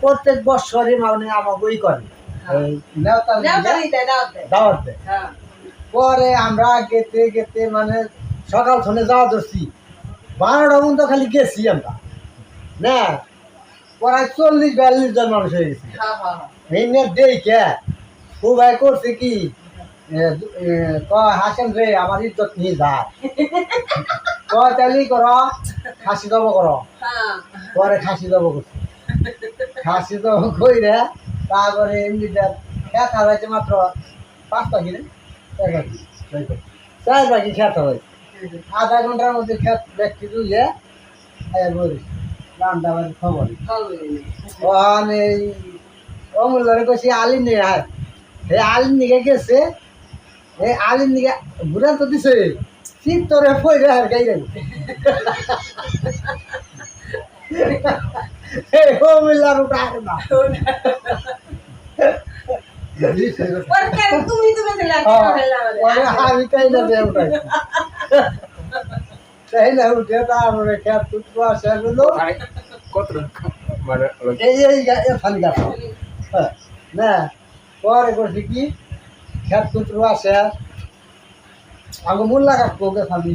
প্রত্যেক বছরই মানে করে দাওয়াত দেয় পরে আমরা গেতে গেতে মানে সকাল ধনে যাওয়া ধরছি। বারোটা পর্যন্ত খালি গেছি আমরা। না প্রায় চল্লিশ বিয়াল্লিশ জন মানুষ হয়ে গেছি। এই নিয়ে করছে কি? হাসেন রে, আমার ইজ্জত নিয়ে যায় কয় তালি কর, খাসি দেবো কর। পরে খাসি দেবো করছে। খাসি দেবো কইরে তারপরে এমনিটা খেত হয়েছে মাত্র পাঁচ পাখি না চার পাখি খেত হয়েছে। আধা ঘণ্টার মধ্যে খেত ব্যক্তি রুইয়ে রান্না বাড়ি খবর। অমূল্যরে কইছি আলিন নিয়ে হে আলিন নিকে গেছে আলিন নিকে ঘুরে তো দিছে ঠিক তোরে পয়রে আর গাই রে না আমি কাই না দেব না তাই না উঠে তারপরে আসে কত মানে এই এই হ্যাঁ, না পরে করছি কি খেত কুতরু আসে আগে মূল্যা কাপ কোকে খালি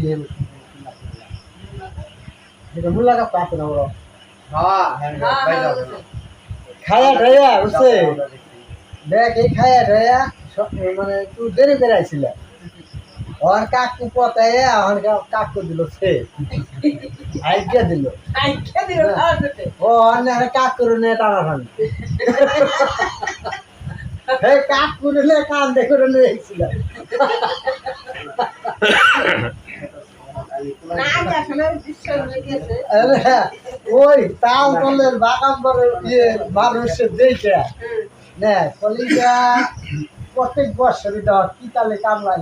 এটা মূল্যা কাপ কাটে না ওরা খায়া ঠায়া বুঝছে? দেখ এই খায়া এই মানে তুই দেরি বেড়াইছিল ওর কাকু পতায় আমার কাকু দিল সে। আইডিয়া দিল। ও অন্য কাক করে নে টানা টানি। হে কাক করে নে কান দেখে নে এসেছিল। ওই তাল তলের বাগান করে ইয়ে মানুষের দেখে না কলিজা প্রত্যেক বছর দেওয়া কি তালে কামলায়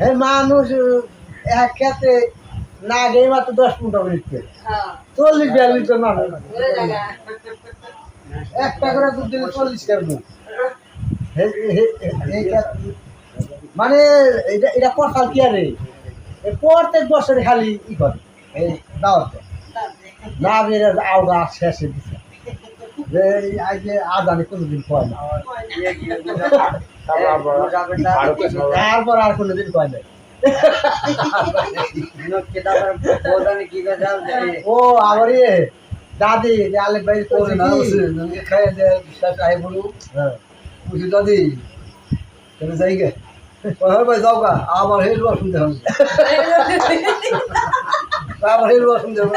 হে মানুষ এক না গেই মাত্র দশ পনেরো মিনিট। করে চল্লিশ বিয়াল্লিশ জন মানুষ। একটা করে দুধ দিলে চল্লিশ টাকা মানে এটা এটা কঠাল কি আরে প্রত্যেক বছরে খালি ই করে আদানি কোনোদিন তারপর আর কোনোদিন কয় না। ও, আবার ইয়ে দাদি যে আলেক ভাই করছে না, কি? বসে, আমি খাই যে বিশ্বাস আই বলু হ্যাঁ। বুঝি দাদি তাহলে যাই গে হয় ভাই যাও গা আবার হেল ওয়া শুনতে হবে আবার হেল ওয়া শুনতে হবে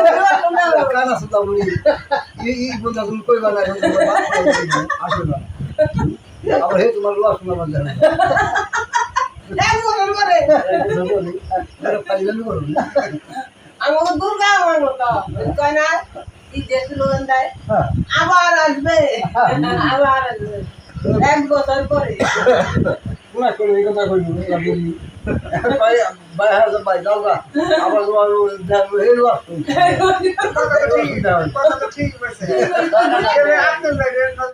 কানা শুনতে হবে ই ই বন্ধু তুমি কই বানা আসবে না আবার হে তোমার লোয়া শোনা বান্ধে হবে খালি জানি করুন আমার দুর্গা আমার মতো কয় না হ্যাঁ। আবার আসবে। আবার আসবে। এক বছর পরে। পুরা করে এই কথা কই ভাই ভাই হাজার ভাই যাও গা। আবার তোমার হেল ওয়া শুনতে ঠিক আছে ঠিক আছে